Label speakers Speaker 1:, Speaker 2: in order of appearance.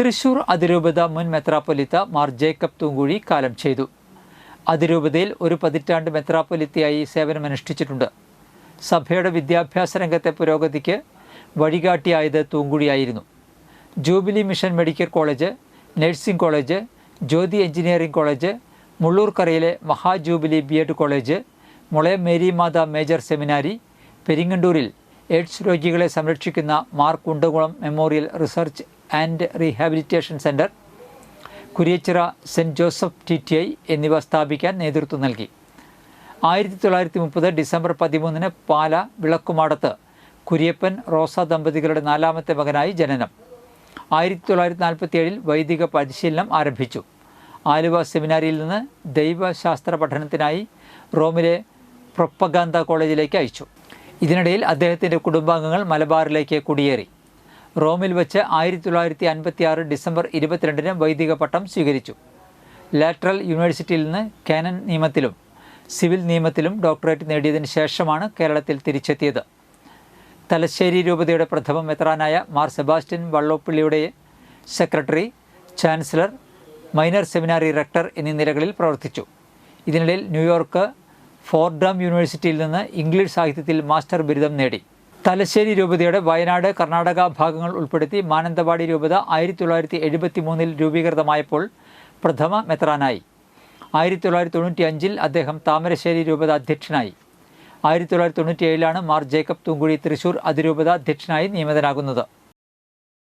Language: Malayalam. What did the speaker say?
Speaker 1: തൃശൂർ അതിരൂപത മുൻ മെത്രാപ്പൊലിത്ത മാർ ജേക്കബ് തൂങ്കുഴി കാലം ചെയ്തു. അതിരൂപതയിൽ ഒരു പതിറ്റാണ്ട് മെത്രാപ്പൊലിത്തയായി സേവനമനുഷ്ഠിച്ചിട്ടുണ്ട് സഭയുടെ വിദ്യാഭ്യാസ രംഗത്തെ പുരോഗതിക്ക് വഴികാട്ടിയായത് തൂങ്കുഴിയായിരുന്നു. Jubilee mission medical college nursing college Jyothi engineering college മുള്ളൂർക്കരയിലെ Mahajubilee B Ed college Mulayam Mary Matha major seminary പെരിങ്ങണ്ടൂരിൽ AIDS രോഗികളെ സംരക്ഷിക്കുന്ന Mar Kundukulam memorial research and rehabilitation centre Kuriachira Saint Joseph T T I എന്നിവ സ്ഥാപിക്കാൻ നേതൃത്വം നൽകി. ആയിരത്തി തൊള്ളായിരത്തി മുപ്പത് ഡിസംബർ പതിമൂന്നിന് പാല വിളക്കുമാടത്ത് കുര്യപ്പൻ റോസ ദമ്പതികളുടെ നാലാമത്തെ മകനായി ജനനം. ആയിരത്തി തൊള്ളായിരത്തി നാൽപ്പത്തി ഏഴിൽ വൈദിക പരിശീലനം ആരംഭിച്ചു. ആലുവ സെമിനാരിയിൽ നിന്ന് ദൈവശാസ്ത്ര പഠനത്തിനായി റോമിലെ പ്രൊപ്പഗാന്ത കോളേജിലേക്ക് അയച്ചു. ഇതിനിടയിൽ അദ്ദേഹത്തിന്റെ കുടുംബാംഗങ്ങൾ മലബാറിലേക്ക് കുടിയേറി. റോമിൽ വെച്ച് ആയിരത്തി തൊള്ളായിരത്തി അൻപത്തി ആറ് ഡിസംബർ ഇരുപത്തിരണ്ടിന് വൈദിക പട്ടം സ്വീകരിച്ചു. ലാറ്ററൽ യൂണിവേഴ്സിറ്റിയിൽ നിന്ന് കാനൻ നിയമത്തിലും സിവിൽ നിയമത്തിലും ഡോക്ടറേറ്റ് നേടിയതിന് ശേഷമാണ് കേരളത്തിൽ തിരിച്ചെത്തിയത്. തലശ്ശേരി രൂപതയുടെ പ്രഥമ മെത്രാനായ Mar Sebastian വള്ളോപ്പള്ളിയുടെ secretary chancellor minor seminary rector എന്നീ നിലകളിൽ പ്രവർത്തിച്ചു. ഇതിനിടയിൽ ന്യൂയോർക്ക് ഫോർഡം യൂണിവേഴ്സിറ്റിയിൽ നിന്ന് ഇംഗ്ലീഷ് സാഹിത്യത്തിൽ മാസ്റ്റർ ബിരുദം നേടി. തലശ്ശേരി രൂപതയുടെ വയനാട് കർണാടക ഭാഗങ്ങൾ ഉൾപ്പെടുത്തി മാനന്തവാടി രൂപത ആയിരത്തി തൊള്ളായിരത്തി എഴുപത്തി മൂന്നിൽ രൂപീകൃതമായപ്പോൾ പ്രഥമ മെത്രാനായി. ആയിരത്തി തൊള്ളായിരത്തി തൊണ്ണൂറ്റി അഞ്ചിൽ അദ്ദേഹം താമരശ്ശേരി രൂപത അധ്യക്ഷനായി. ആയിരത്തി തൊള്ളായിരത്തി തൊണ്ണൂറ്റി ഏഴിലാണ് മാർ ജേക്കബ് തുങ്കുഴി തൃശൂർ അതിരൂപത അധ്യക്ഷനായി നിയമിതനാകുന്നത്.